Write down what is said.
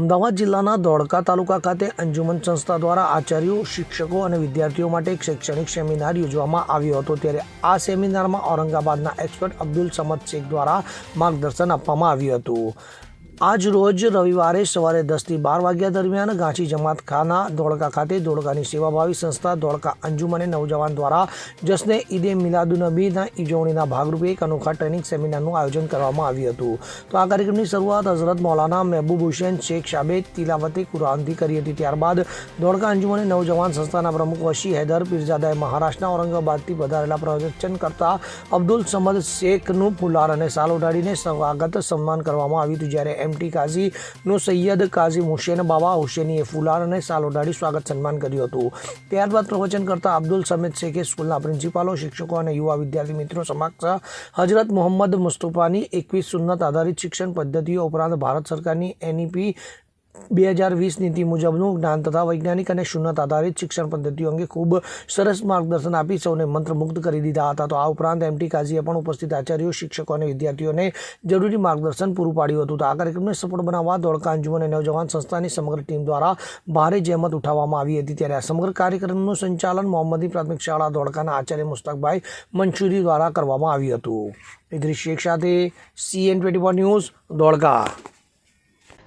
અમદાવાદ જિલ્લાના ધોળકા તાલુકા ખાતે અંજુમન સંસ્થા દ્વારા આચાર્યો, શિક્ષકો અને વિદ્યાર્થીઓ માટે એક શૈક્ષણિક સેમિનાર યોજવામાં આવ્યો હતો. ત્યારે આ સેમિનારમાં ઔરંગાબાદના એક્સપર્ટ અબ્દુલ સમદ શેખ દ્વારા માર્ગદર્શન આપવામાં આવ્યું હતું. આજ રોજ રવિવારે સવારે દસથી બાર વાગ્યા દરમિયાન ગાંચી જમાત ખાના, ધોળકા ખાતે ધોળકાની સેવાભાવી સંસ્થા ધોળકા અંજુમને નવજવાન દ્વારા જશ્ને ઈદે મિલાદુનબીના ઉજવણીના ભાગરૂપે એક અનોખા ટ્રેનિંગ સેમિનારનું આયોજન કરવામાં આવ્યું હતું. તો આ કાર્યક્રમની શરૂઆત હઝરત મૌલાના મહેબૂબ હુસેન શેખ શાબે તિલાવતે કુરાનથી કરી હતી. ત્યારબાદ ધોળકા અંજુમને નવજવાન સંસ્થાના પ્રમુખ વશી હૈદર પીરજાદાએ મહારાષ્ટ્રના ઔરંગાબાદથી વધારેલા પ્રવચન કરતા અબ્દુલ સમદ શેખનું ફુલાર અને સાલ ઉડાડીને સ્વાગત સન્માન કરવામાં આવ્યું હતું. જ્યારે એમટી કાઝીનું સૈયદ કાઝી હુસેન બાબા હુસેનીએ ફુલાર અને સાલ સ્વાગત સન્માન કર્યું હતું. ત્યારબાદ પ્રવચન કરતા અબ્દુલ સમેદ શેખે સ્કૂલના પ્રિન્સિપાલો, શિક્ષકો અને યુવા વિદ્યાર્થી મિત્રો સમક્ષ હજરત મોહમ્મદ મુસ્તફાની એકવીસ સુન્નત આધારિત શિક્ષણ પદ્ધતિઓ ઉપરાંત ભારત સરકારની એનઈપી બે હજાર વીસ નીતિ મુજબનું જ્ઞાન તથા વૈજ્ઞાનિક અને શૂન્યત આધારિત શિક્ષણ પદ્ધતિઓ અંગે ખૂબ સરસ માર્ગદર્શન આપી સૌને મંત્રમુગ્ધ કરી દીધા હતા. તો આ ઉપરાંત એમટી કાઝીએ પણ ઉપસ્થિત આચાર્યો, શિક્ષકો અને વિદ્યાર્થીઓને જરૂરી માર્ગદર્શન પૂરું પાડ્યું હતું. તો આ કાર્યક્રમને સફળ બનાવવા ધોળકા અંજુમન અને નવજવાન સંસ્થાની સમગ્ર ટીમ દ્વારા ભારે જહેમત ઉઠાવવામાં આવી હતી. ત્યારે આ સમગ્ર કાર્યક્રમનું સંચાલન મોહમ્મદી પ્રાથમિક શાળા ધોળકાના આચાર્ય મુસ્તકભાઈ મંચુરી દ્વારા કરવામાં આવ્યું હતું. ઇદ્રિસ શેખ સાથે સીએન ટ્વેન્ટી ન્યૂઝ ધોળકા.